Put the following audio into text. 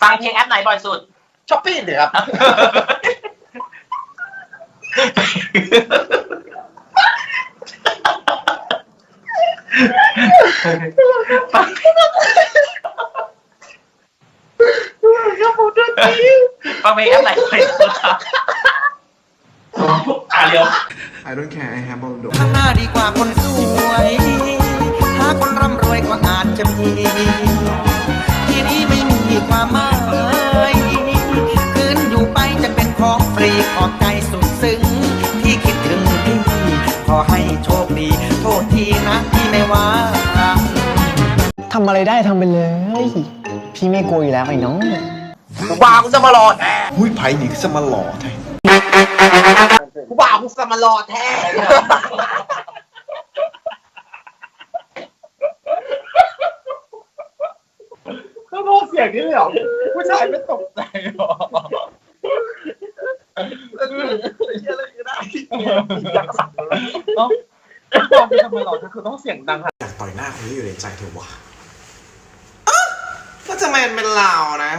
ฟังเพลงแอปไหนบ่อยสุด ช้อปปี้เลยครับฟังเพลงแอปไหนบ่อยสุดครับ อ่าเร็ว I don't care I have all the ข้างหน้าดีกว่าคนสวยหาคนร่ำรวยก็อาจจะมี ของฟรีขอบใจสุดซึ้ง ที่คิดถึงพี่ขอให้โชคดี โทษทีนะที่ไม่ว่าทำอะไรได้ทำไปเลย พี่ไม่กลัวอยู่แล้วไอ้น้องกูบ่าวกูจะมารอแท้หุ้ยไผ่หญิงจะมาหล่อไทยกูบ่าวกูจะมารอแท้ก็โทษเสียงนี่เลยเหรอผู้ชายไม่ตกใจหรอ เอ้าความเป็นธรรมดาก็คือต้องเสียงดังอยากต่อยหน้าคนที่อยู่ในใจเธอวะอ๊ะก็จะแมนเป็นเรานะ